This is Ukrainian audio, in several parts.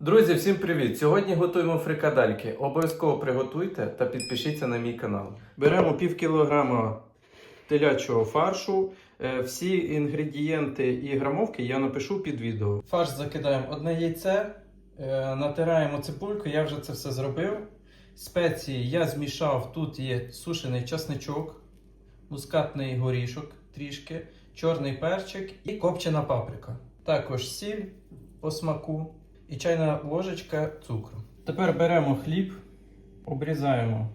Друзі, всім привіт! Сьогодні готуємо фрикадельки. Обов'язково приготуйте та підпишіться на мій канал. Беремо пів кілограма телячого фаршу. Е, Всі інгредієнти і грамовки я напишу під відео. Фарш закидаємо одне яйце, е, натираємо цибульку, я вже це все зробив. Спеції я змішав, тут є сушений часничок, мускатний горішок трішки, чорний перчик і копчена паприка. Також сіль по смаку і чайна ложечка цукру. Тепер беремо хліб, обрізаємо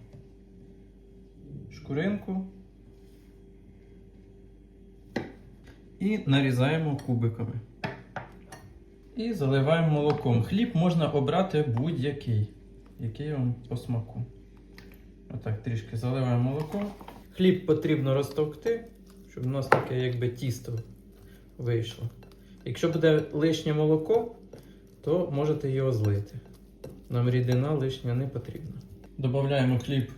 шкуринку і нарізаємо кубиками. І заливаємо молоком. Хліб можна обрати будь-який, який вам по смаку. Отак трішки заливаємо молоком. Хліб потрібно розтовкти, щоб у нас таке якби тісто вийшло. Якщо буде лишнє молоко, то можете його злити. Нам рідина лишня не потрібна. Додаємо хліб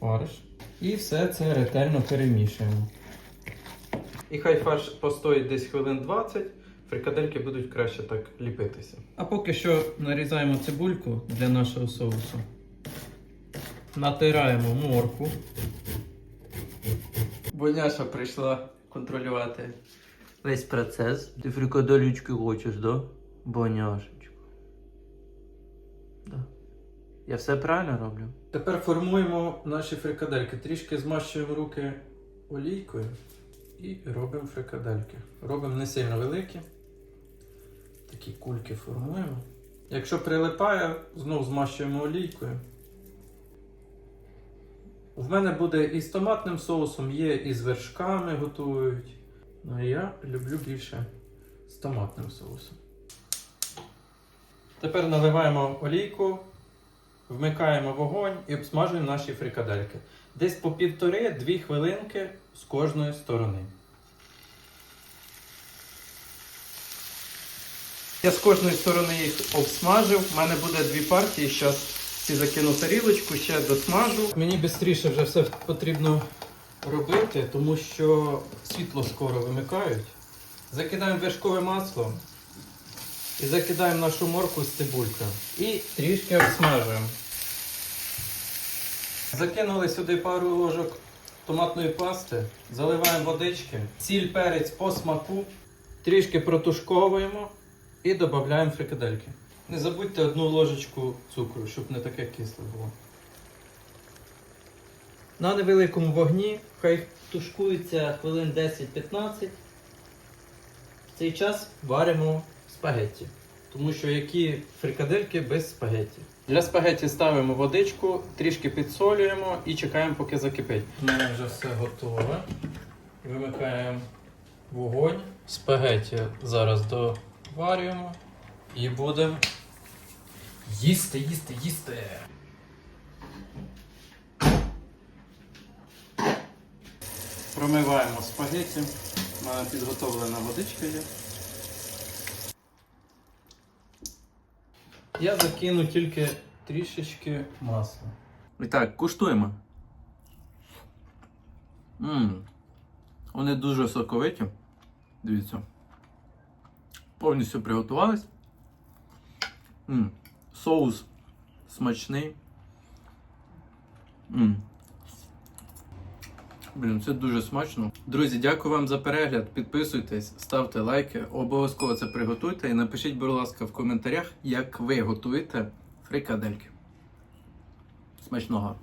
фарш і все це ретельно перемішуємо. І хай фарш постоїть десь хвилин 20, фрикадельки будуть краще так ліпитися. А поки що нарізаємо цибульку для нашого соусу. Натираємо морку. Боняша прийшла контролювати весь процес. Ти фрикадельки хочеш, да? Боняшечко. Да. Я все правильно роблю? Тепер формуємо наші фрикадельки. Трішки змащуємо руки олійкою і робимо фрикадельки. Робимо не сильно великі. Такі кульки формуємо. Якщо прилипає, знову змащуємо олійкою. В мене буде і з томатним соусом, є і з вершками готують. Ну а я люблю більше з томатним соусом. Тепер наливаємо олійку, вмикаємо вогонь і обсмажуємо наші фрикадельки. Десь по півтори-дві хвилинки з кожної сторони. Я з кожної сторони їх обсмажив. У мене буде дві партії. Зараз ці закину тарілочку, ще досмажу. Мені швидше вже все потрібно робити, тому що світло скоро вимикають. Закидаємо вершкове масло і закидаємо нашу морку з цибулькою. І трішки обсмажуємо. Закинули сюди пару ложок томатної пасти, заливаємо водички, сіль перець по смаку, трішки протушковуємо і додаємо фрикадельки. Не забудьте одну ложечку цукру, щоб не таке кисле було. На невеликому вогні хай тушкується хвилин 10-15. В цей час варимо спагетті. Тому що які фрикадельки без спагетті. Для спагетті ставимо водичку, трішки підсолюємо і чекаємо, поки закипить. У мене вже все готове. Вимикаємо вогонь. Спагетті зараз доварюємо і будемо їсти, їсти, їсти. Промиваємо спагетті. У мене підготовлена водичка є. Я закину тільки трішечки масла. І так, куштуємо. Ммм. Вони дуже соковиті. Дивіться. Повністю приготувались. Ммм. Соус смачний. Ммм. Блін, це дуже смачно. Друзі, дякую вам за перегляд. Підписуйтесь, ставте лайки, обов'язково це приготуйте і напишіть, будь ласка, в коментарях, як ви готуєте фрикадельки. Смачного!